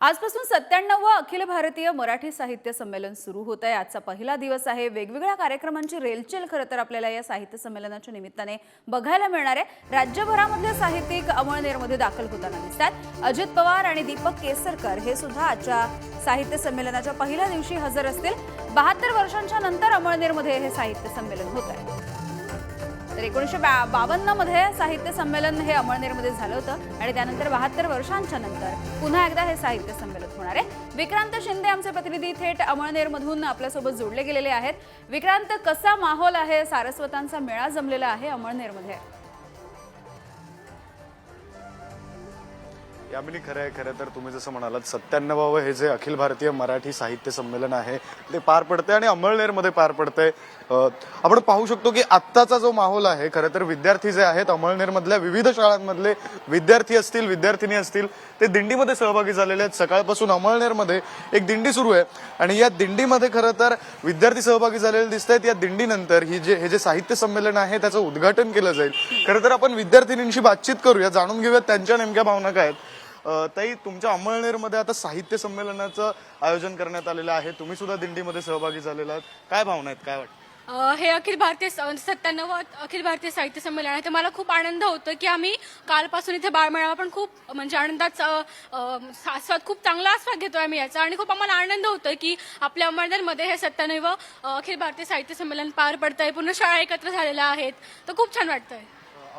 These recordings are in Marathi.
आजपासून सत्त्याण्णव अखिल भारतीय मराठी साहित्य संमेलन सुरू होत आहे. आजचा पहिला दिवस आहे. वेगवेगळ्या कार्यक्रमांची रेलचेल खरं तर आपल्याला या साहित्य संमेलनाच्या निमित्ताने बघायला मिळणार आहे. राज्यभरामधले साहित्यिक अमळनेरमध्ये दाखल होताना दिसतात. अजित पवार आणि दीपक केसरकर हे सुद्धा आजच्या साहित्य संमेलनाच्या पहिल्या दिवशी हजर असतील. बहात्तर वर्षांच्या नंतर अमळनेरमध्ये हे साहित्य संमेलन होत आहे. तर एकोणीसशे बा बावन्नमध्ये साहित्य संमेलन हे अमळनेरमध्ये झालं होतं आणि त्यानंतर बहात्तर वर्षांच्या नंतर पुन्हा एकदा हे साहित्य संमेलन होणार आहे. विक्रांत शिंदे आमचे प्रतिनिधी थेट अमळनेरमधून आपल्यासोबत जोडले गेलेले आहेत. विक्रांत कसा माहोल आहे? सारस्वतांचा मेळा जमलेला आहे अमळनेरमध्ये. यामिनी खरं आहे खरं तर तुम्ही जसं म्हणालात सत्त्याण्णवावं हे जे अखिल भारतीय मराठी साहित्य संमेलन आहे ते पार पडते आणि अमळनेरमध्ये पार पडतंय. आपण पाहू शकतो की आत्ताचा जो माहोल आहे खरं तर विद्यार्थी जे आहेत अमळनेरमधल्या विविध शाळांमधले विद्यार्थी असतील विद्यार्थिनी असतील ते दिंडीमध्ये सहभागी झालेले आहेत. सकाळपासून अमळनेरमध्ये एक दिंडी सुरू आहे आणि या दिंडीमध्ये खरं तर विद्यार्थी सहभागी झालेले दिसत आहेत या दिंडीनंतर ही जे हे जे साहित्य संमेलन आहे त्याचं उद्घाटन केलं जाईल. खरं तर आपण विद्यार्थिनींशी बातचीत करूया जाणून घेऊयात त्यांच्या नेमक्या भावना काय आहेत. ताई तुमच्या अंमळनेरमध्ये आता साहित्य संमेलनाचं आयोजन करण्यात आलेलं आहे. तुम्ही सुद्धा दिंडीमध्ये सहभागी झालेला आहात. काय भावना आहेत? काय वाटतं? हे अखिल भारतीय म्हणजे सत्त्याण्णव अखिल भारतीय साहित्य संमेलन आहे. तर मला खूप आनंद होतो की आम्ही कालपासून इथे बाळमेळावा पण खूप म्हणजे आनंदात आस्वाद खूप चांगला आस्वाद घेतो आम्ही याचा. आणि खूप आम्हाला आनंद होतो की आपल्या अंमळनेरमध्ये हे सत्त्याण्णव अखिल भारतीय साहित्य संमेलन पार पडतंय. पूर्ण शाळा एकत्र झालेल्या आहेत. तर खूप छान वाटतंय.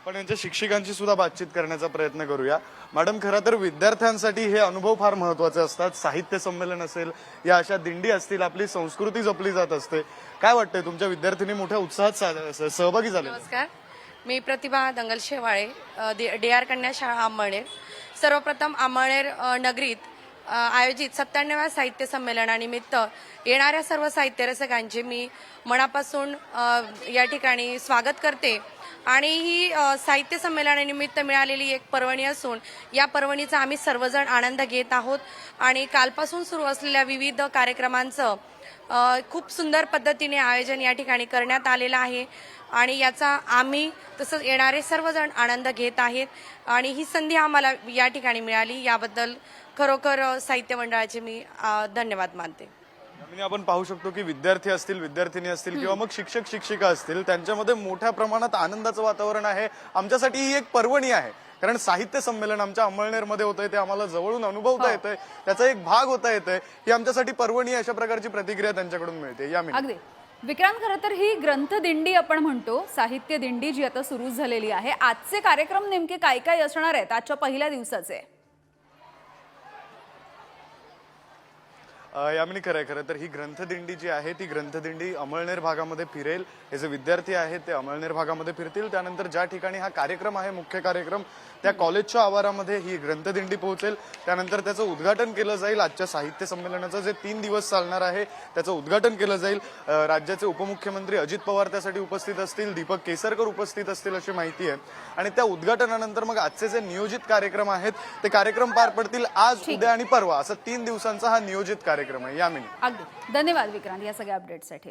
आपण यांच्या शिक्षिकांची सुद्धा बातचीत करण्याचा प्रयत्न करूया. मॅडम खरं तर विद्यार्थ्यांसाठी हे अनुभव फार महत्त्वाचे असतात. साहित्य संमेलन असेल या अशा दिंडी असतील आपली संस्कृती जपली जात असते. काय वाटतंय तुमच्या विद्यार्थ्यांनी मोठ्या उत्साहात सहभागी झाले नमस्कार. मी प्रतिभा दंगल शेवाळे डी आर कन्या शाळा आंबळनेर. सर्वप्रथम आंबळनेर नगरीत आयोजित सत्त्याण्णव्या साहित्य संमेलनानिमित्त येणाऱ्या सर्व साहित्य रसिकांचे मी मनापासून या ठिकाणी स्वागत करते. आणि ही साहित्य संमेलनानिमित्त मिळालेली एक पर्वणी असून या पर्वणीचा आम्ही सर्वजण आनंद घेत आहोत. आणि कालपासून सुरू असलेल्या विविध कार्यक्रमांचं खूप सुंदर पद्धतीने आयोजन या ठिकाणी करण्यात आलेलं आहे. आणि याचा आम्ही तसंच येणारे सर्वजण आनंद घेत आहेत. आणि ही संधी आम्हाला या ठिकाणी मिळाली. याबद्दल खरोखर साहित्य मंडळाचे मी धन्यवाद मानते. आपण पाहू शकतो की विद्यार्थी असतील विद्यार्थिनी असतील किंवा मग शिक्षक शिक्षिका असतील त्यांच्यामध्ये मोठ्या प्रमाणात आनंदाचं वातावरण आहे. आमच्यासाठी ही एक पर्वणी आहे. कारण साहित्य संमेलन आमच्या अंमळनेरमध्ये होतंय ते आम्हाला जवळून अनुभवता येतंय. त्याचा एक भाग होता येतोय. ही आमच्यासाठी पर्वणी अशा प्रकारची प्रतिक्रिया त्यांच्याकडून मिळते. यामिनी. अगदी. विक्रांत खरं तर ही ग्रंथ दिंडी आपण म्हणतो साहित्य दिंडी जी आता सुरू झालेली आहे. आजचे कार्यक्रम नेमके काय काय असणार आहेत? आजच्या पहिल्या दिवसाचे. यामिनी खरं आहे खरं तर ही ग्रंथदिंडी जी आहे ती ग्रंथदिंडी अमळनेर भागामध्ये फिरेल. हे जे विद्यार्थी आहेत ते अमळनेर भागामध्ये फिरतील. त्यानंतर ज्या ठिकाणी हा कार्यक्रम आहे मुख्य कार्यक्रम त्या कॉलेजच्या आवारामध्ये ही ग्रंथदिंडी पोहोचेल. त्यानंतर त्याचं उद्घाटन केलं जाईल. आजच्या साहित्य संमेलनाचं जे तीन दिवस चालणार आहे त्याचं उद्घाटन केलं जाईल. राज्याचे उपमुख्यमंत्री अजित पवार त्यासाठी उपस्थित असतील. दीपक केसरकर उपस्थित असतील अशी माहिती आहे. आणि त्या उद्घाटनानंतर मग आजचे जे नियोजित कार्यक्रम आहेत ते कार्यक्रम पार पडतील आज उद्या आणि परवा. असं तीन दिवसांचा हा नियोजित कार्यक्रम आहे. यामिनी अगदी. धन्यवाद विक्रांत या सगळ्या अपडेटसाठी